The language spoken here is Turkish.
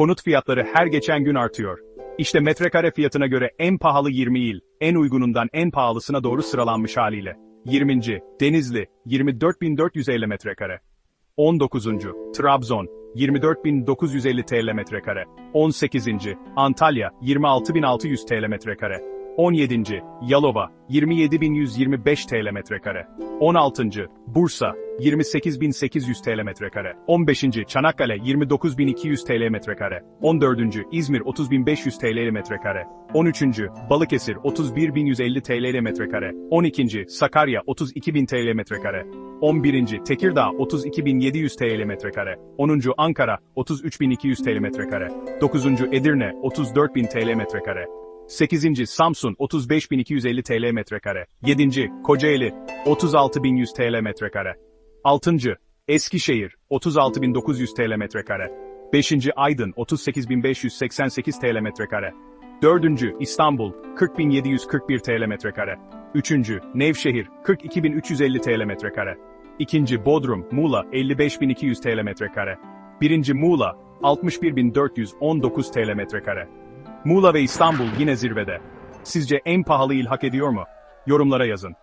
Konut fiyatları her geçen gün artıyor. İşte metrekare fiyatına göre en pahalı 20 il, en uygunundan en pahalısına doğru sıralanmış haliyle. 20. Denizli, 24.450 metrekare. 19. Trabzon, 24.950 TL metrekare. 18. Antalya, 26.600 TL metrekare. 17. Yalova, 27.125 TL metrekare. 16. Bursa, 28.800 TL metrekare. 15. Çanakkale, 29.200 TL metrekare. 14. İzmir, 30.500 TL metrekare. 13. Balıkesir, 31.150 TL metrekare. 12. Sakarya, 32.000 TL metrekare. 11. Tekirdağ, 32.700 TL metrekare. 10. Ankara, 33.200 TL metrekare. 9. Edirne, 34.000 TL metrekare. 8. Samsun 35.250 TL metrekare. 7. Kocaeli 36.100 TL metrekare. 6. Eskişehir 36.900 TL metrekare. 5. Aydın 38.588 TL metrekare. 4. İstanbul 40.741 TL metrekare. 3. Nevşehir 42.350 TL metrekare. 2. Bodrum, Muğla 55.200 TL metrekare. 1. Muğla 61.419 TL metrekare. Muğla ve İstanbul yine zirvede. Sizce en pahalı il hak ediyor mu? Yorumlara yazın.